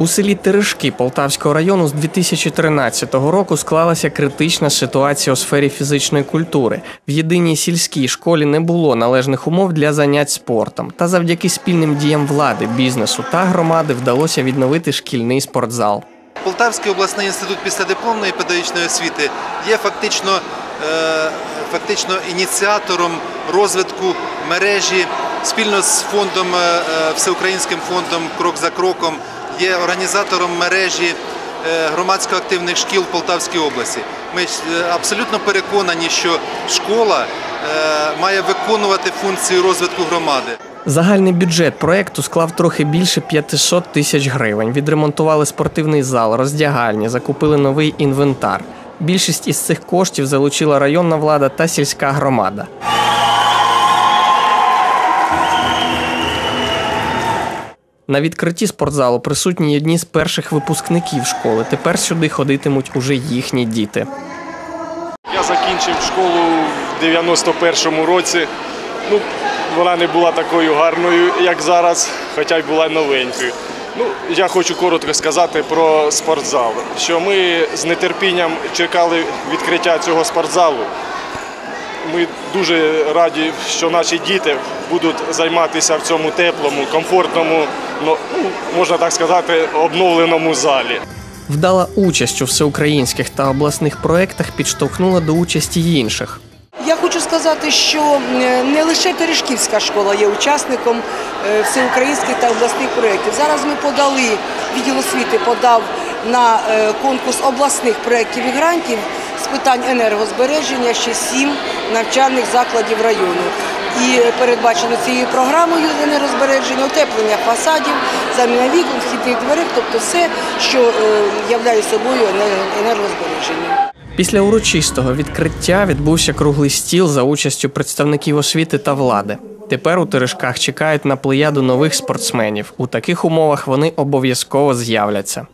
У селі Терешки Полтавського району з 2013 року склалася критична ситуація у сфері фізичної культури. В єдиній сільській школі не було належних умов для занять спортом. Та завдяки спільним діям влади, бізнесу та громади вдалося відновити шкільний спортзал. Полтавський обласний інститут післядипломної педагогічної освіти є фактично, е, фактично ініціатором розвитку мережі спільно з фондом е, е, всеукраїнським фондом Крок за кроком. Є організатором мережі е, громадсько активних шкіл в Полтавській області. Ми е, абсолютно переконані, що школа е, має виконувати функцію розвитку громади. Загальний бюджет проекту склав трохи більше 500 тисяч гривень. Відремонтували спортивний зал, роздягальні, закупили новий інвентар. Більшість із цих коштів залучила районна влада та сільська громада. На відкритті спортзалу присутні одні з перших випускників школи. Тепер сюди ходитимуть уже їхні діти. Я закінчив школу в 91-му році. Ну, вона не була такою гарною, як зараз, хоча й була новенькою. Ну, я хочу коротко сказати про спортзал. Що ми з нетерпінням чекали відкриття цього спортзалу. Ми дуже раді, що наші діти будуть займатися в цьому теплому, комфортному, ну, можна так сказати, обновленому залі. Вдала участь у всеукраїнських та обласних проєктах підштовхнула до участі й інших. Я хочу сказати, що е, не лише Терешківська школа є учасником е, всеукраїнських та обласних проєктів. Зараз ми подали, відділ освіти подав на е, конкурс обласних проєктів і грантів з питань енергозбереження ще сім навчальних закладів району. І передбачено цією програмою енергозбереження, утеплення фасадів, заміна вікон, вхідних дверей, тобто все, що е, являє собою енерго- енергозбереження. Після урочистого відкриття відбувся круглий стіл за участю представників освіти та влади. Тепер у Терешках чекають на плеяду нових спортсменів. У таких умовах вони обов'язково з'являться.